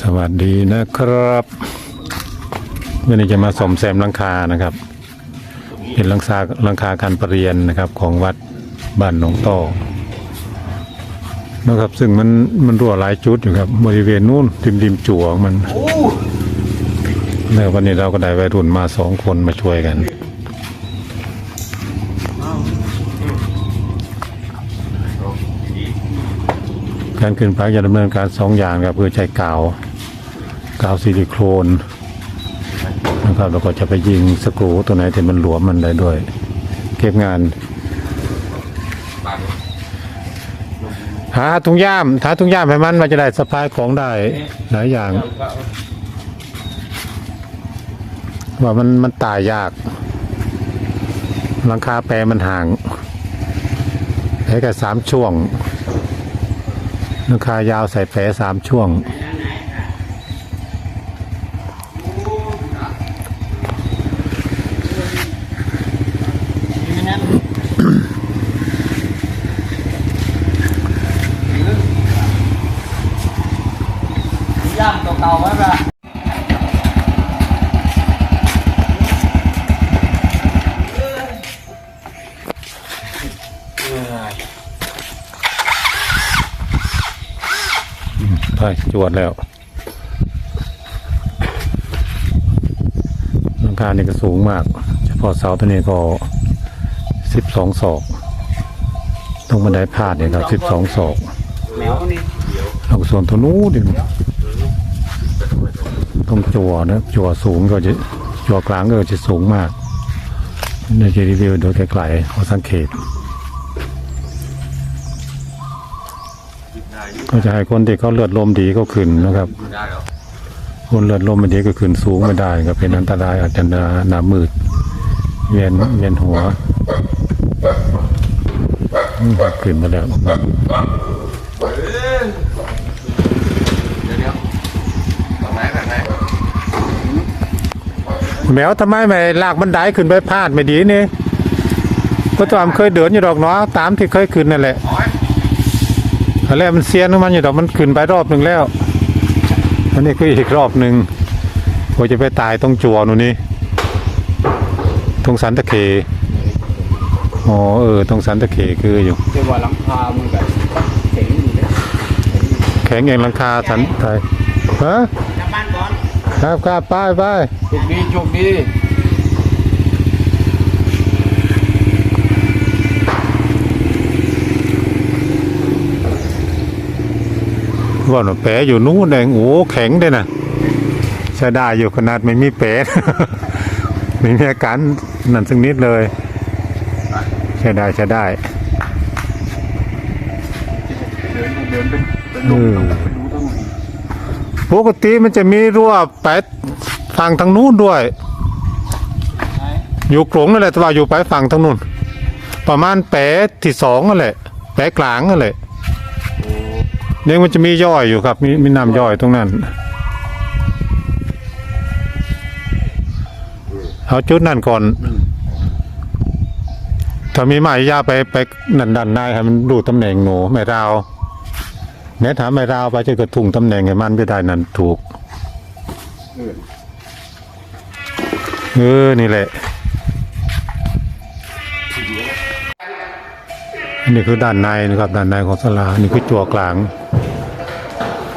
สวัสดีนะครับวันนี้จะมาสมแซมหลังคานะครับ เป็นหลังคาหลังคาการประเรียนนะครับของวัดบ้านหนองต่อนะครับ ซึ่งมันมันรั่วหลายจุดอยู่ครับ บริเวณนู้นริมริมจั่วมันแล้ววันนี้เราก็ได้วัยรุ่นมาสองคนมาช่วยกันการขึ้นพักจะดำเนินการสองอย่างครับคือใช้กาว กาวซิลิโคนนะครับแล้วก็จะไปยิงสกรูตัวไหนที่มันหลวมมันได้ด้วย เก็บงานหาถุงย่ามหาถุงย่ามให้มันมันจะได้สะพายของได้หลายอย่าง ว่ามันมันตายยากหลังคาแปรมันห่างแค่แค่สามช่วงราคายาวใส่แผลสามช่วง ไปจวดแล้วหลังคาเนี่ยก็สูงมาก เฉพาะเสาตัวนี้ก็สิบสองศอก ตรงบันไดพาดเนี่ยครับสิบสองศอกแมวนี่แล้วก็ส่วนตัวนู้ดิตรงจัวนะจัวสูงก็จะจัวกลางก็จะสูงมากในจะรีวิวโดยไกลๆขอสังเกต ก็จะให้คนที่เขาเลือดลมดีก็ขึ้นนะครับ คนเลือดลมไม่ดีก็ขึ้นสูงไม่ได้ก็เป็นอันตรายอาจจะหนามืด เวียนเวียนหัวอืมขึ้นมาแล้วแมวทำไมไม่ลากบันไดขึ้นไปพาดไม่ดีนี่ก็ตามเคยเดินอยู่ดอกเนาะตามที่เคยขึ้นนั่นแหละ ตอนแรกมันเซียนมันอยู่ดอกมันขึ้นไปรอบหนึ่งแล้วอันนี้คืออีกรอบหนึ่งโอ้จะไปตายตรงจัวนู่นนี่ตรงสันตะเคอ๋อเออตรงสันตะเคคืออยู่เรียกว่าหลังคามันแบบเจ๋งอยู่นี่ยแข็งเองหลังคาสันไทยฮะกลับบ้านก่อนครับครับไป้ายป้ายโชคดีโชคดี ว่าหนูแปะอยู่นู้นเองโอ้แข็งด้วยนะใช้ได้อยู่ขนาดไม่มีแปะไม่มีอาการนั่นสักนิดเลย ใช้ได้ใช้ได้เดินเดินเป็นเป็นเอลมอไปดูตรงนี้ปกติมันจะมีรั้วไปฝั่งทางนู้นด้วยไหนอยู่กลงนั่นแหละแต่ว่าอยู่ไปฝั่งทางนู้นประมาณแปะที่สองนั่นแหละแปะกลางนั่นแหละโอ้ เนี่ยมันจะมีย่อยอยู่ครับ มีมีน้ำย่อยตรงนั้นเอาจุดนั่นก่อน ถ้ามีไม้ยาวไปไปนันดันได้ให้มันดูตำแหน่งหนูไม่ราวแม้ถามไม่ราวไปจะกระทุงตำแหน่งให้มันไปได้นั่นถูกเออเออนี่แหละ อันนี้คือด้านในนะครับด้านในของศาลานี่คือจั่วกลาง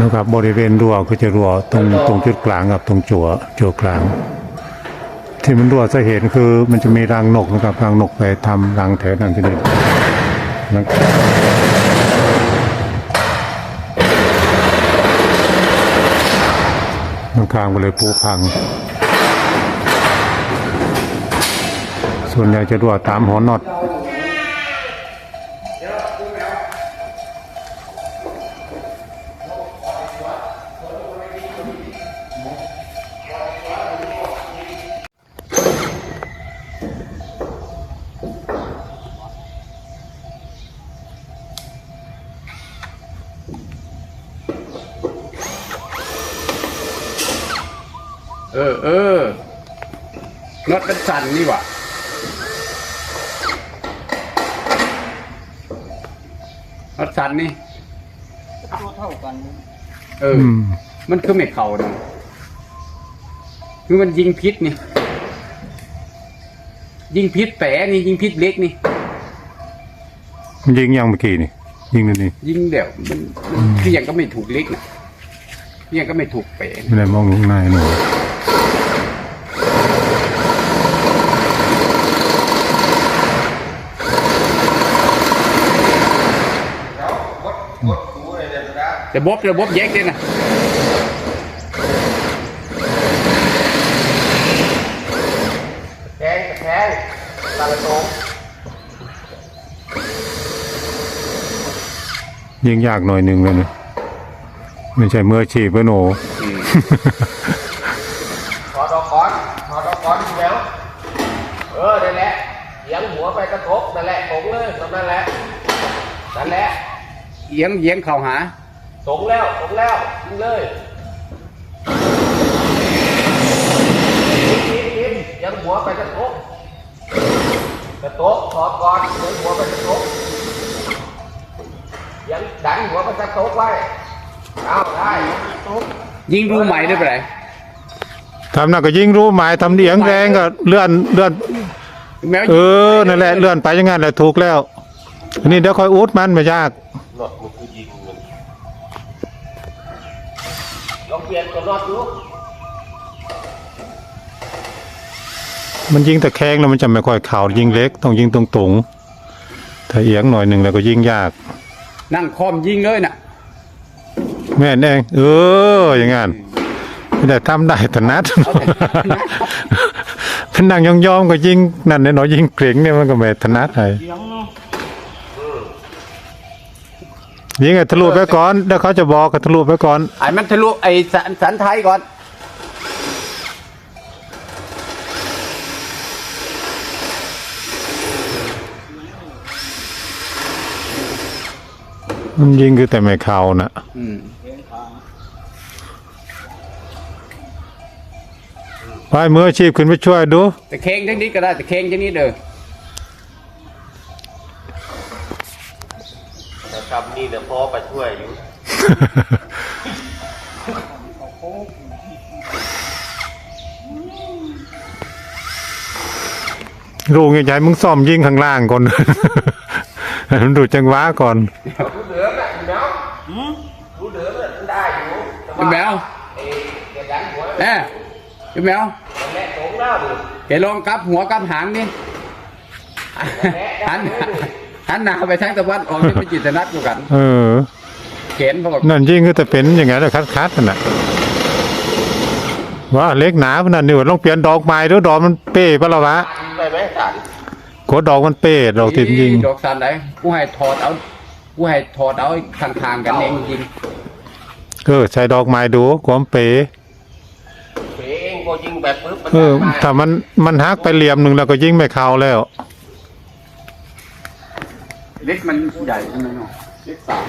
นะครับบริเวณรั้วก็จะรั้วตรงตรงจุดกลางกับตรงจั่วจั่วกลาง ที่มันรั่วจะเห็นคือมันจะมีรังนกนะครับรังนกไปทำรังแถวนั้นที่นี่นะมันกลางไปเลยปูพัง ส่วนใหญ่จะรั่วตามหัวน็อต เออเออน็อตเป็นสั่นนี่หว่ะน็อตสั่นนี่เท่ากันเอออืมมันคือไม่เข่านะคือมันยิงพิษนี่ ยิงพิษแผลนี่ยิงพิษเล็กนี่มันยิงยังเมื่อกี้นี่ ยิงนี่นี่ยิงเดี๋ยวมันมันคือยังก็ไม่ถูกเล็กนะยังก็ไม่ถูกแผลไม่ได้มองลงในหนู แต่บบระบบแยกเลยนะแทงแทงตาละโตงยิงยากหน่อยหนึ่งเลยนะไม่ใช่มืออาชีพเพื่อนโหนถอดออกก่อนถอดออกก่อนแล้วเออนั่นแหละเอียงหัวไปกระทบนั่นแหละตรงเลยตรงนั้นแหละนั่นแหละ เอียงเอียงเข่าหาตรงแล้วตรงแล้วยิงเลยยิงยิงยิงเอียงหัวไปกระทบกระทบถอดก่อนเอียงหัวไปกระทบเอียังดันหัวไปกระทบไว้เอาได้ยิงรูใหม่ได้ไปไหนทำน่ะก็ยิงรู้หมายทำเอียงแรงก็เลื่อนเลื่อนแม้ว่าเออนั่นแหละเลื่อนไปอยังงั้นแหละถูกแล้วอันนี้เดี๋ยวคอยอุดมันไม่ยากห นอดมันคือยิงมันลองเปลี่ยนตัวนอดดูมันยิงแต่แข้งแล้วมันจะไม่ค่อยเข่ายิงเล็ก ต้องยิงตรงๆถ้าเอียงหน่อยหนึ่งแล้วก็ยิงยาก นั่งคอมยิงเลยน่ะ แม่นเองเอออย่างงั้นไม่ได้ทำได้ถนัดเอาแต่ถนัดเป็นนั่งยองๆก็ยิงนั่นเนี่ยเนาะยิงเกรงเนี่ยมันก็ไม่ถนัดเลยยิง ไอ้ทะลุไปก่อนเดี๋ยวเขาจะบอกก็ทะลุไปก่อนไอ้มันทะลุไอ้สันสันไทยก่อนมันยิงคือแต่ไม่เข้านะอืมไปมืออาชีพขึ้นไปช่วยดู แต่เคงทั้งนี้ก็ได้แต่เคงทั้งนี้เด้อ รับนี่เนี่ยพ่อไปช่วยอยู่ ลูกใหญ่ๆมึงซ่อมยิงข้างล่างก่อน ให้มันดูจังหวะก่อน รู้เหลืองอะเนาะรู้เหลืองอะมันได้อยู่แต่พี่ว่าแมวเอ๊ะอย่าดันหัวเอ้พี่แมวมันแม่ตรงแล้วดิแกลองกลับ หัวกลับหางนี่หันหันหน้าไปทางตะวันออกจะเป็นจิตนัดกูกันเออเข็นเพราะว่านั่นยิงคือแต่เป็นอย่างไงแล้วคัดๆนั่นน่ะว่าเล็กหนาพนันนี่ว่าต้องเปลี่ยนดอกไม้ด้วยดอกมันเป้ปะละวะไปไหมสันกดดอกมันเป้ดอกติดยิงดอกสันไหนกูให้ถอดเอากูให้ถอดเอาข้างๆกันเองยิงเออใช้ดอกไม้ดูความเป้เป๋เองก็ยิงแบบปึ๊บมันเออได้ถ้ามันมันหักไปเหลี่ยมหนึ่งแล้วก็ยิงไม่เข้าแล้ว เล็กมันใหญ่ใช่ไหมเนาะเล็กสาม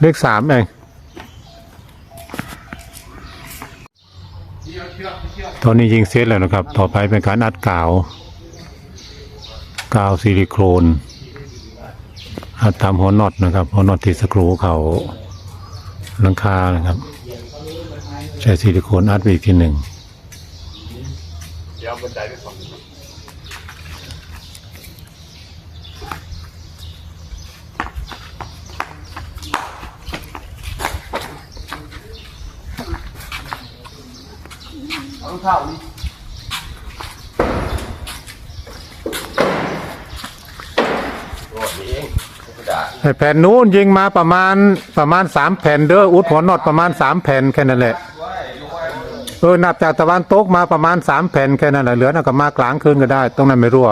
เลขสามเองตอนนี้ยิงเซตแล้วนะครับ ต่อไปเป็นการอัดกาว กาวซิลิโคนอัดตามหัวน็อตนะครับ หัวน็อตที่สกรูเขาหลังคานะครับ ใช้ซิลิโคนอัดไปอีกทีหนึ่งเดี๋ยวบันไดไปสอง เอารองเท้านี่โอ้ยเองกระดาษไอ้แผ่นนู้นยิงมาประมาณประมาณสามแผ่นเด้ออุดหัวน็อตประมาณสามแผ่นแค่นั้นแหละเออนับจากตะวันตกมาประมาณสามแผ่นแค่นั้นแหละเหลือน่ะก็มากลางคืนก็ได้ ตรงนั้นไม่รั่ว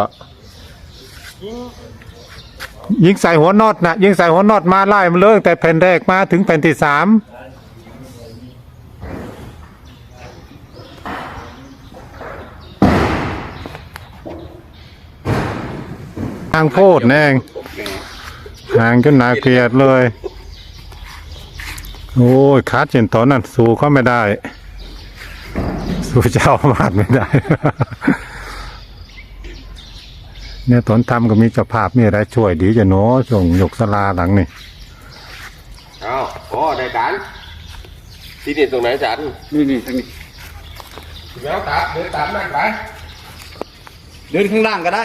ยิงใส่หัวน็อตนะยิงใส่หัวน็อตมาไล่มันเลยแต่แผ่นแรกมาถึงแผ่นที่สาม ทางโพดแน่งห่างจนนาเกลียดเลย โอ้ยคัดเจนตอนนั้นสู้เขาไม่ได้ สู้เจ้าอาวาดไม่ได้ เนี่ยตอนทำก็มีเจ้าภาพมีอะไรช่วยดีจะเนาะส่งยกสลาหลังนี่เอาโอ้ได้การที่นี่ตรงไหนจันนี่นี่ทางนี้แมวตามเดินตามนั่นไปเดินข้างล่างก็ได้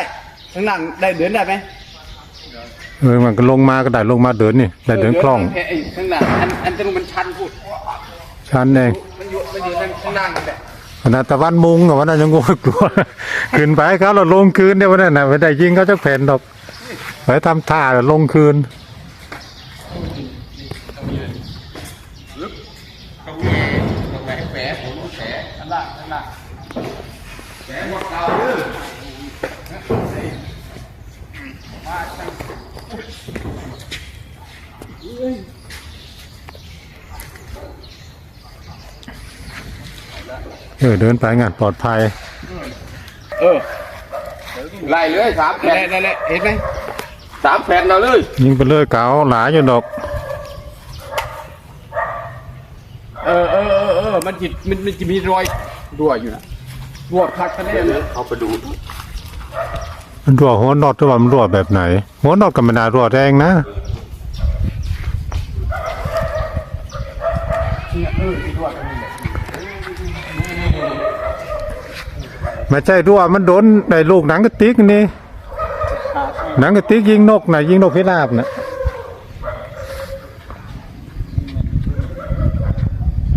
ข้างล่างได้เดินได้ไหมเออมันก็ลงมาก็ได้ลงมาเดินนี่ได้เดินคล่องเไอ้ข้างล่างอันอันตรงมันชันพูดชันเองมันอยู่มันอยู่ทางข้างล่างนั่นแหละขนาดตะวันมุงอะวันนั้นยังงกลัวขึ้นไปเขาเราลงคืนเดี๋ยววันนั้นน่ะไม่ได้ยิงเขาจะแผ่นดอกไปทำท่าแล้วลงคืนตรงนี้ตรงไหนแผลผมแผลข้างล่างข้างล่างแผลหมดเก่าเด้อ เออเดินไปงานปลอดภัย เออไล่เลยสามแผ่นั่นนแหละนั่นแหละเห็นไหมสามแผ่นเอาเลยยิงไปเลยเก๋าหลายอยู่ดอก เออเออเออเออมันจิมันมันจะมีรอยรั่วอยู่นะรั่วพักคะแนนเลยเอาไปดู มันรั่วหัวนอดหรือว่ามันรั่วแบบไหน หัวนอดกับม่น่ารั่วแรงนะมีรั่วตรงนี้แหละไม่ใช่รั่วมันโดนในลูกหนังกระติกนี่หนังกระติกยิงนกนะยิงนกพิราบนะ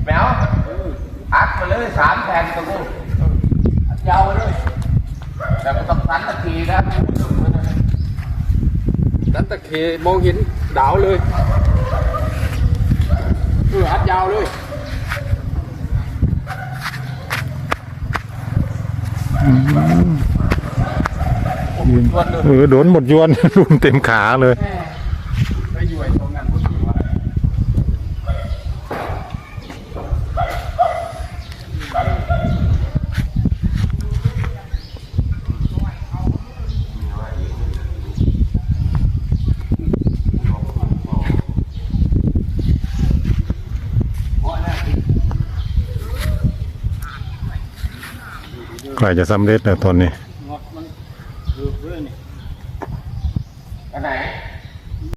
แมวอัดมาเลยสามแผ่นตรงนู้นอัดยาวไปเลย แต่ไม่ต้องสั นตะทีนะนั้นตะเคมองเห็นดาวเลยเอออัดยาวเลยเออโดนหมดยวนรุมเต็มขาเลยไปอยู่ไอ้ตรงนั้นพุ่นอยู่ว่า ใกล้จะสำเร็จแล้วตอนนี้